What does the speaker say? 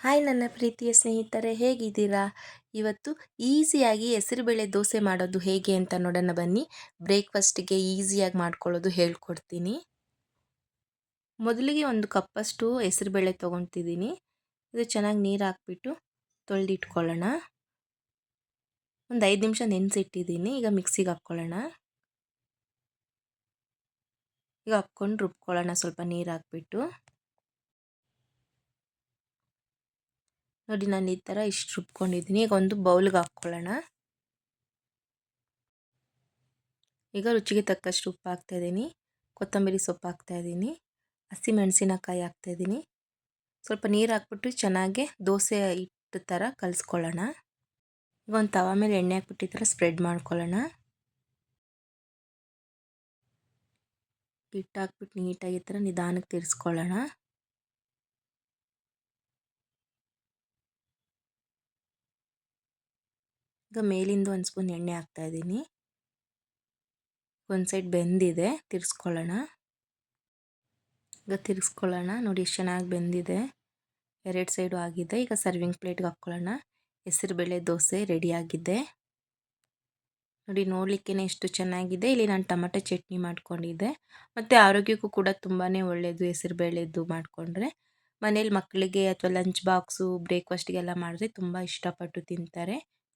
Hi, ನನ್ನ ಪ್ರೀತಿಯ ಸ್ನೇಹಿತರೆ, ಹೇಗಿದ್ದೀರಾ? ಇವತ್ತು ಈಸಿಯಾಗಿ ಹೆಸರುಬೇಳೆ ದೋಸೆ ಮಾಡೋದು ಹೇಗೆ ಅಂತ ನೋಡೋಣ ಬನ್ನಿ. ಬ್ರೇಕ್ಫಾಸ್ಟಿಗೆ ಈಸಿಯಾಗಿ ಮಾಡ್ಕೊಳ್ಳೋದು ಹೇಳ್ಕೊಡ್ತೀನಿ. ಮೊದಲಿಗೆ ಒಂದು ಕಪ್ಪಷ್ಟು ಹೆಸರುಬೇಳೆ ತೊಗೊತಿದ್ದೀನಿ. ಇದು ಚೆನ್ನಾಗಿ ನೀರು ಹಾಕ್ಬಿಟ್ಟು ತೊಳೆದಿಟ್ಕೊಳ್ಳೋಣ. ಒಂದು ಐದು ನಿಮಿಷ ನೆನೆಸಿಟ್ಟಿದ್ದೀನಿ. ಈಗ ಮಿಕ್ಸಿಗೆ ಹಾಕ್ಕೊಳ್ಳೋಣ. ಈಗ ಹಾಕ್ಕೊಂಡು ರುಬ್ಕೊಳ್ಳೋಣ ಸ್ವಲ್ಪ ನೀರು ಹಾಕ್ಬಿಟ್ಟು. ನೋಡಿ ನಾನು ಈ ಥರ ಇಷ್ಟು ರುಬ್ಕೊಂಡಿದ್ದೀನಿ. ಈಗ ಒಂದು ಬೌಲ್ಗೆ ಹಾಕ್ಕೊಳ್ಳೋಣ. ಈಗ ರುಚಿಗೆ ತಕ್ಕಷ್ಟು ಉಪ್ಪು ಹಾಕ್ತಾಯಿದ್ದೀನಿ ಕೊತ್ತಂಬರಿ ಸೊಪ್ಪು ಹಾಕ್ತಾಯಿದ್ದೀನಿ ಹಸಿ ಮೆಣಸಿನಕಾಯಿ ಹಾಕ್ತಾಯಿದ್ದೀನಿ ಸ್ವಲ್ಪ ನೀರು ಹಾಕ್ಬಿಟ್ಟು ಚೆನ್ನಾಗಿ ದೋಸೆ ಹಿಟ್ಟು ಥರ ಕಲಿಸ್ಕೊಳ್ಳೋಣ. ಈಗ ಒಂದು ತವ ಮೇಲೆ ಎಣ್ಣೆ ಹಾಕ್ಬಿಟ್ಟು ಈ ಥರ ಸ್ಪ್ರೆಡ್ ಮಾಡ್ಕೊಳ್ಳೋಣ. ಹಿಟ್ಟು ಹಾಕ್ಬಿಟ್ಟು ನೀಟಾಗಿ ಈ ಥರ ನಿಧಾನಕ್ಕೆ ತಿರ್ಸ್ಕೊಳ್ಳೋಣ. ಈಗ ಮೇಲಿಂದ ಒಂದು ಸ್ಪೂನ್ ಎಣ್ಣೆ ಹಾಕ್ತಾಯಿದ್ದೀನಿ ಒಂದು ಸೈಡ್ ಬೆಂದಿದೆ, ತಿರ್ಸ್ಕೊಳ್ಳೋಣ. ಈಗ ತಿರ್ಸ್ಕೊಳ್ಳೋಣ, ನೋಡಿ ಎಷ್ಟು ಚೆನ್ನಾಗಿ ಬೆಂದಿದೆ. ಎರಡು ಸೈಡು ಆಗಿದೆ, ಈಗ ಸರ್ವಿಂಗ್ ಪ್ಲೇಟ್ಗೆ ಹಾಕ್ಕೊಳ್ಳೋಣ. ಹೆಸರುಬೇಳೆ ದೋಸೆ ರೆಡಿಯಾಗಿದೆ ನೋಡಿ ನೋಡಲಿಕ್ಕೆ ಎಷ್ಟು ಚೆನ್ನಾಗಿದೆ. ಇಲ್ಲಿ ನಾನು ಟೊಮೆಟೊ ಚಟ್ನಿ ಮಾಡ್ಕೊಂಡಿದ್ದೆ. ಮತ್ತು ಆರೋಗ್ಯಕ್ಕೂ ಕೂಡ ತುಂಬಾ ಒಳ್ಳೆಯದು ಹೆಸರುಬೇಳೆದು ಮಾಡಿಕೊಂಡ್ರೆ. ಮನೇಲಿ ಮಕ್ಕಳಿಗೆ ಅಥವಾ ಲಂಚ್ ಬಾಕ್ಸು ಬ್ರೇಕ್ಫಾಸ್ಟ್ಗೆಲ್ಲ ಮಾಡಿದ್ರೆ ತುಂಬ ಇಷ್ಟಪಟ್ಟು ತಿಂತಾರೆ.